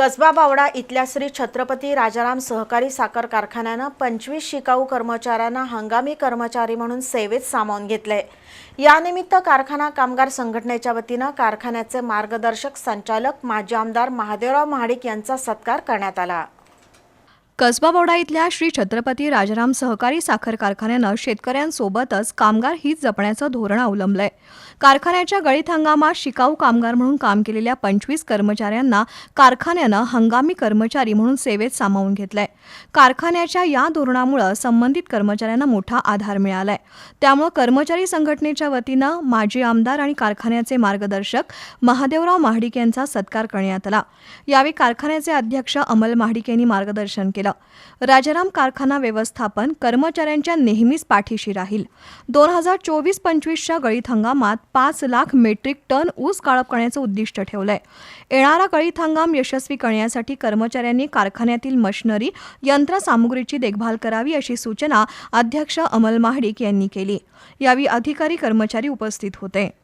कसबा बावडा इथल्या श्री छत्रपती राजाराम सहकारी साखर कारखान्यानं पंचवीस शिकाऊ कर्मचाऱ्यांना हंगामी कर्मचारी म्हणून सेवेत सामावून घेतलंय. यानिमित्त कारखाना कामगार संघटनेच्या वतीनं कारखान्याचे मार्गदर्शक संचालक माजी आमदार महादेवराव महाडिक यांचा सत्कार करण्यात आला. कसबा बोडा इथल्या श्री छत्रपती राजाराम सहकारी साखर कारखान्यानं शेतकऱ्यांसोबतच कामगार हित जपण्याचं धोरण अवलंबलंय. कारखान्याच्या गळीत हंगामात शिकाऊ कामगार म्हणून काम केलेल्या पंचवीस कर्मचाऱ्यांना कारखान्यानं हंगामी कर्मचारी म्हणून सेवेत सामावून घेतलंय. कारखान्याच्या या धोरणामुळे संबंधित कर्मचाऱ्यांना मोठा आधार मिळालाय. त्यामुळे कर्मचारी संघटनेच्या वतीनं माजी आमदार आणि कारखान्याचे मार्गदर्शक महादेवराव महाडिक यांचा सत्कार करण्यात आला. यावेळी कारखान्याचे अध्यक्ष अमल महाडिक यांनी मार्गदर्शन केलं. राजाराम कारखाना व्यवस्थापन कर्मचाऱ्यांच्या नेहमीच पाठीशी राहील. दोन हजार चोवीस पंचवीसच्या गळीत हंगामात पाच लाख मेट्रिक टन ऊस काळप करण्याचं उद्दिष्ट ठेवलंय. येणारा गळीत हंगाम यशस्वी करण्यासाठी कर्मचाऱ्यांनी कारखान्यातील मशिनरी यंत्रसामुग्रीची देखभाल करावी अशी सूचना अध्यक्ष अमल महाडिक यांनी केली. यावेळी अधिकारी कर्मचारी उपस्थित होते.